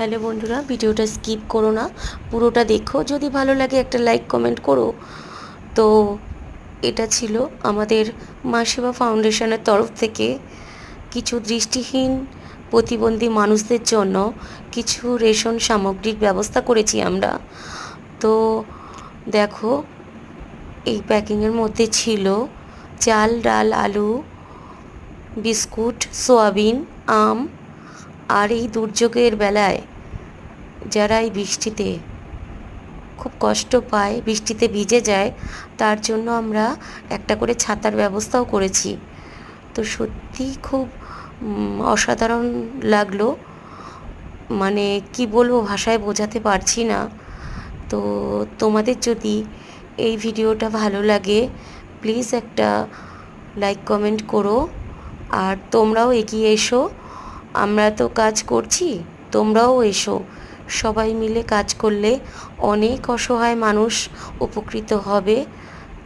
Hello বন্ধুরা, ভিডিওটা skip করো না। পুরোটা দেখো। যদি ভালো লাগে একটা লাইক কমেন্ট করো। তো এটা ছিল আমাদের মা সেবা ফাউন্ডেশনের তরফ থেকে কিছু দৃষ্টিহীন প্রতিবন্ধী মানুষদের জন্য কিছু রেশন সামগ্রীর ব্যবস্থা করেছি আমরা। তো দেখো, এই প্যাকিংয়ের মধ্যে ছিল চাল, ডাল, আলু, বিস্কুট, সোয়াবিন, আম আর এই দুর্যোগের বেলায় যারা এই বৃষ্টিতে খুব কষ্ট পায়, বৃষ্টিতে ভিজে যায়, তার জন্য আমরা একটা করে ছাতার ব্যবস্থাও করেছি। তো সত্যি খুব অসাধারণ লাগল। মানে কি বলব ভাষায় বোঝাতে পারছি না। তো তোমাদের যদি এই ভিডিওটা ভালো লাগে প্লিজ একটা লাইক কমেন্ট করো। আর তোমরাও এগিয়ে এসো। আমরা তো কাজ করছি, তোমরাও এসো। সবাই মিলে কাজ করলে অনেক অসহায় মানুষ উপকৃত হবে।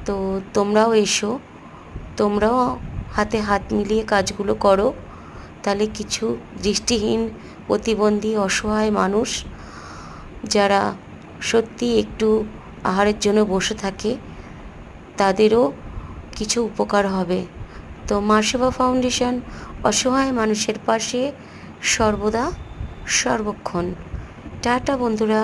তো তোমরাও এসো, তোমরাও হাতে হাত মিলিয়ে কাজগুলো করো। তাহলে কিছু দৃষ্টিহীন, প্রতিবন্ধী, অসহায় মানুষ যারা সত্যি একটু আহারের জন্য বসে থাকে, তাদেরও কিছু উপকার হবে। তো মাসেবা ফাউন্ডেশন অসহায় মানুষের পাশে সর্বদা সর্বক্ষণ। টাটা বন্ধুরা।